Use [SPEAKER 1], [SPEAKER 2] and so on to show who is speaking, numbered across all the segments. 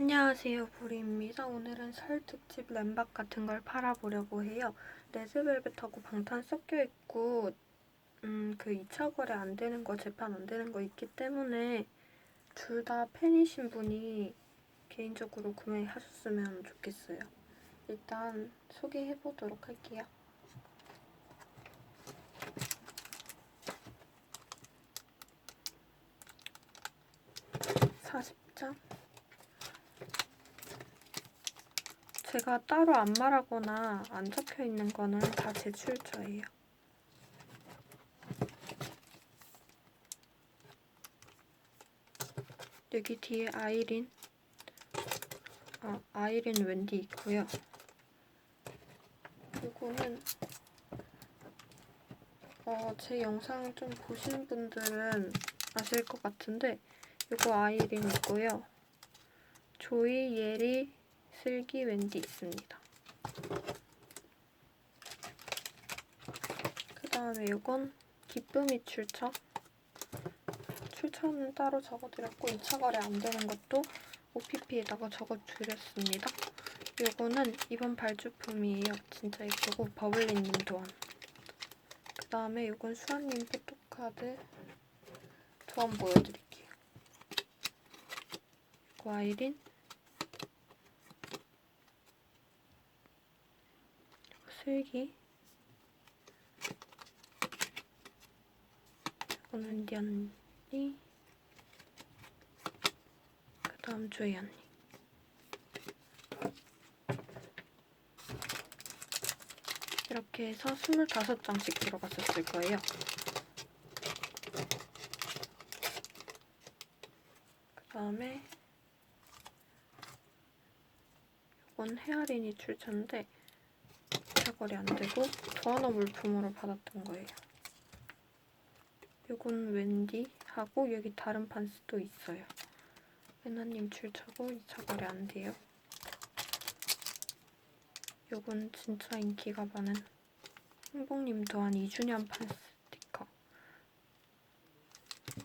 [SPEAKER 1] 안녕하세요 보리입니다. 오늘은 설 특집 램박 같은 걸 팔아보려고 해요. 레드벨벳하고 방탄 섞여 있고 음, 그 2차 거래 안 되는 거, 재판 안 되는 거 있기 때문에 둘 다 팬이신 분이 개인적으로 구매하셨으면 좋겠어요. 일단 소개해보도록 할게요. (40장) 제가 따로 안 말하거나 안 적혀 있는 거는 다 제 출처예요. 여기 뒤에 아이린, 어, 아이린 웬디 있고요. 이거는 어, 제 영상 좀 보신 분들은 아실 것 같은데 이거 아이린 있고요. 조이, 예리, 슬기, 웬디 있습니다. 그 다음에 이건 기쁨이 출처. 출처는 따로 적어드렸고 2차 거래 안 되는 것도 OPP에다가 적어드렸습니다. 요거는 이번 발주품이에요. 진짜 예쁘고 버블리님 도안. 그 다음에 요건 수아님 포토카드 도안 보여드릴게요. 아이린 슬기. 이거는 니 언니. 그 다음 조이 언니. 이렇게 해서 25장씩 들어갔었을 거예요. 그 다음에 이건 헤아린이 출처인데 사거리 안 되고 도안어 물품으로 받았던 거예요. 이건 웬디 하고 여기 다른 판스도 있어요. 예나님 출처고 2차 거래 안 돼요. 요건 진짜 인기가 많은 행복님 또한 2주년 판 스티커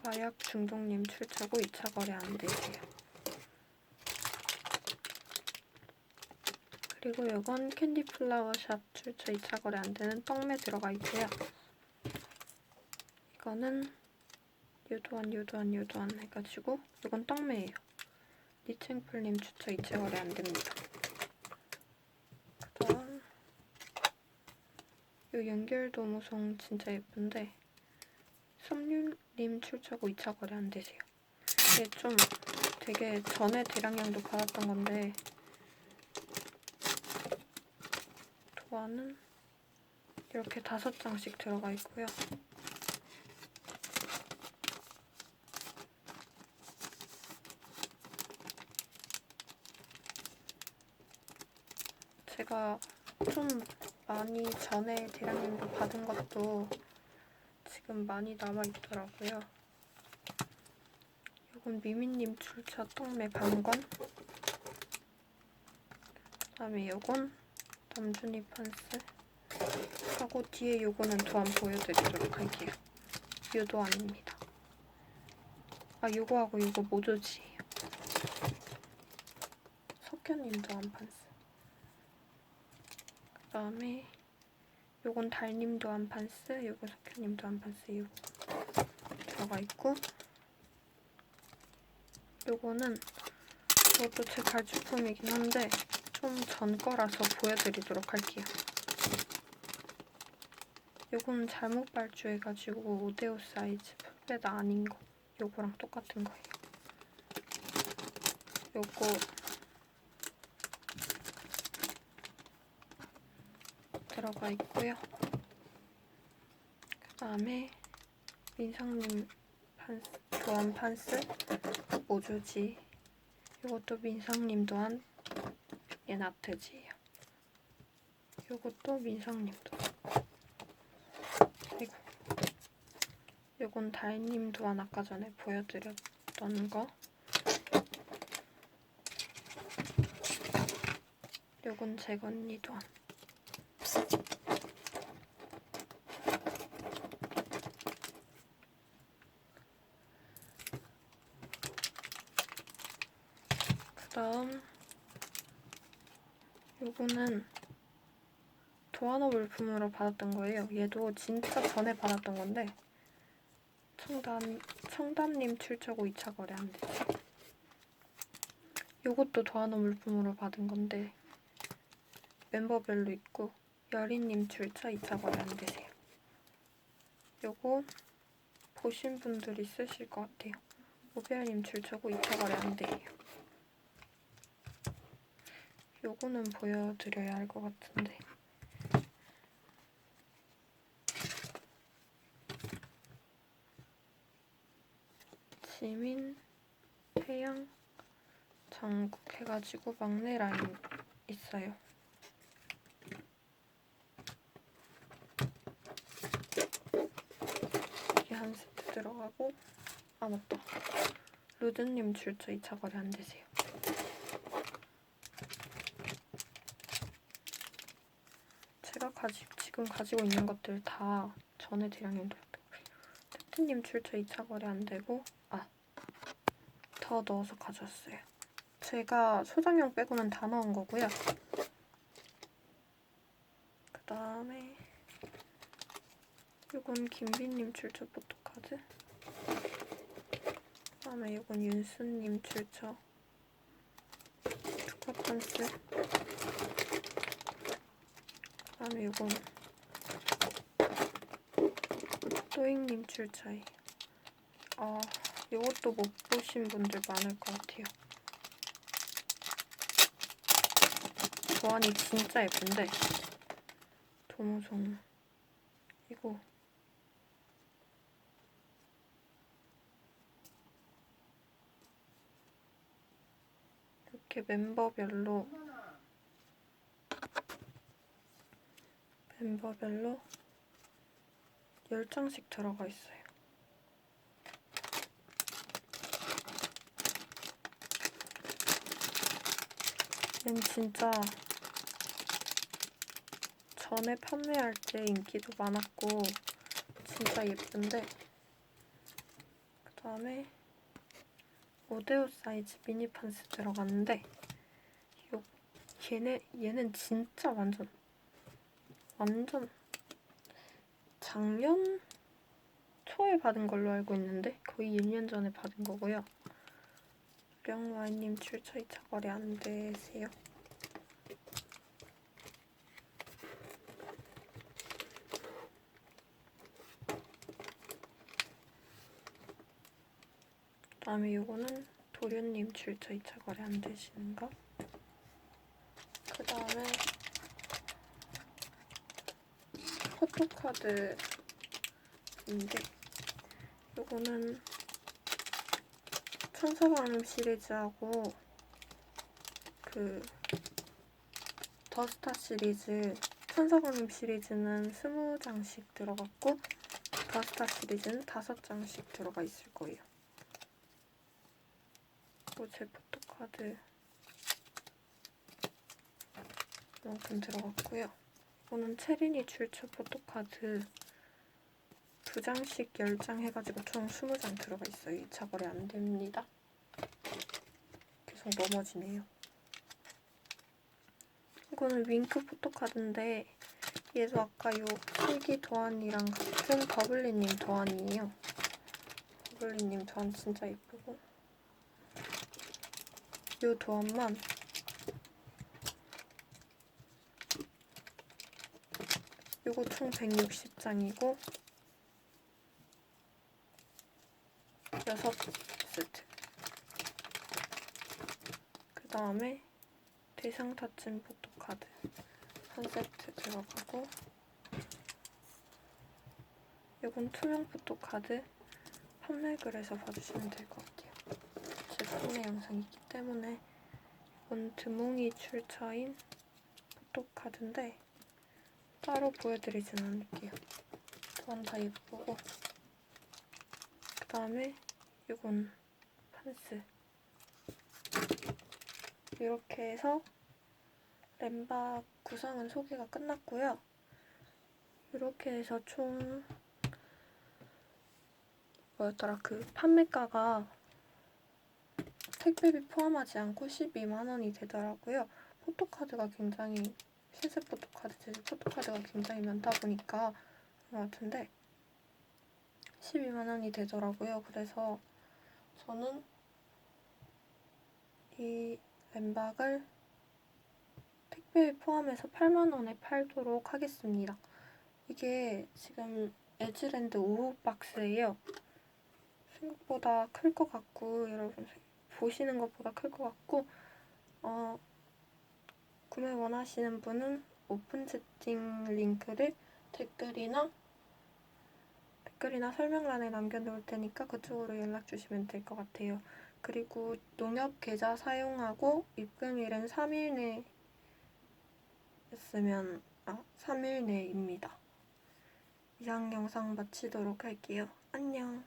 [SPEAKER 1] 마약 중독님 출처고 2차 거래 안 되세요. 그리고 이건 캔디 플라워 샵 출처 2차 거래 안 되는 떡매 들어가 있고요. 이거는 유도한 유도한 유도한 해가지고 이건 떡매예요. 니챙플님 추처 2차 거래 안 됩니다. 그다음 이 연결 도무송 진짜 예쁜데 섬유님 출처고 2차 거래 안 되세요. 이게 좀 되게 전에 대량량도 받았던 건데 도안은 이렇게 다섯 장씩 들어가 있고요. 제가 좀 많이 전에 대량님도 받은 것도 지금 많이 남아있더라고요. 이건 미미님 출처 떡매 반권 그 다음에 이건 남준이 판스 하고 뒤에 요거는 도안 보여드리도록 할게요. 요도안입니다. 아 요거하고 요거 모조지예요. 석현님 도 안 판스 그 다음에 요건 달님 도 안 판스 요거 석현님 도 안 판스 요거 들어가 있고 요거는 이것도 제 발주품이긴 한데 좀 전 거라서 보여드리도록 할게요. 요거는 잘못 발주해가지고 5대5 사이즈 풀베드 아닌 거. 요거랑 똑같은 거예요. 요거 들어가 있고요. 그 다음에 민상님 판스, 도안 판스 모조지. 요것도 민상님 도안 얘 나트지예요. 요것도 민상님도. 그리고 요건 달님 도안 아까 전에 보여드렸던 거. 요건 재건니 도안. 다음 요거는 도안어 물품으로 받았던 거예요. 얘도 진짜 전에 받았던 건데 청담 청담님 출처고 2차 거래 안 되죠. 요것도 도안어 물품으로 받은 건데 멤버별로 있고 여리님 출처 2차 거래 안 되세요. 요거 보신 분들이 쓰실 것 같아요. 오비아님 출처고 2차 거래 안 돼요. 요거는 보여드려야 할 것 같은데 지민, 태양, 정국 해가지고 막내 라인 있어요. 이게 한 세트 들어가고 아 맞다 루드님 출처 2차 거래 안 되세요. 제가 가 지, 지금 가지고 있는 것들 다 전에 거예요. 태트님 출처 2차 거래 안 되고 아 더 넣어서 가져왔어요. 제가 소장용 빼고는 다 넣은 거고요. 그 다음에 이건 김비님 출처 포토카드 그 다음에 이건 윤수님 출처 투카판스 그 다음에 이건 또잉님 출처에 아 이것도 못 보신 분들 많을 것 같아요. 도안이 진짜 예쁜데. 도무송 이거. 이렇게 멤버별로. 멤버별로 10장씩 들어가 있어요. 얘는 진짜 전에 판매할 때 인기도 많았고 진짜 예쁜데 그 다음에 5대5 사이즈 미니 판스 들어갔는데 요 얘네 얘는 진짜 완전 완전 작년 초에 받은 걸로 알고 있는데 거의 1년 전에 받은 거고요. 령와이님 출처 2차 거래 안 되세요? 그다음에 요거는 도련님 출처 2차 거래 안 되시는 거. 그다음에 포토카드인데 요거는 천사가름 시리즈하고 그 더스타 시리즈 천사가름 시리즈는 20장씩 들어갔고 더스타 시리즈는 5장씩 들어가 있을 거예요. 그리고 제 포토카드 이만큼 들어갔고요. 이거는 체린이 출처 포토카드 두 장씩 10장 해가지고 총 20장 들어가 있어요. 2차 거래 안 됩니다. 계속 넘어지네요. 이거는 윙크 포토카드인데 얘도 아까 요 슬기 도안이랑 같은 버블리님 도안이에요. 버블리님 도안 진짜 예쁘고 요 도안만 요거 총 160장이고 6세트. 그 다음에 대상 타친 포토카드 한 세트 들어가고 요건 투명 포토카드 판매글에서 봐주시면 될 것 같아요. 제 판매 영상이 있기 때문에 이건 드몽이 출처인 포토카드인데 따로 보여드리진 않을게요. 또한 다 예쁘고 그 다음에 이건 판스 이렇게 해서 램박 구성은 소개가 끝났고요. 이렇게 해서 총 뭐였더라 그 판매가가 택배비 포함하지 않고 12만 원이 되더라고요. 포토카드가 굉장히 실습 포토카드, 제작 포토카드가 굉장히 많다 보니까 것 같은데 12만 원이 되더라고요. 그래서 저는 이 램박을 택배 포함해서 8만 원에 팔도록 하겠습니다. 이게 지금 에즈랜드 5호 박스예요. 생각보다 클 것 같고 여러분 보시는 것보다 클 것 같고 어, 구매 원하시는 분은 오픈 채팅 링크를 댓글이나 댓글이나 설명란에 남겨놓을 테니까 그쪽으로 연락 주시면 될 것 같아요. 그리고 농협 계좌 사용하고 입금일은 3일 내 였으면 아 3일 내입니다. 이상 영상 마치도록 할게요. 안녕.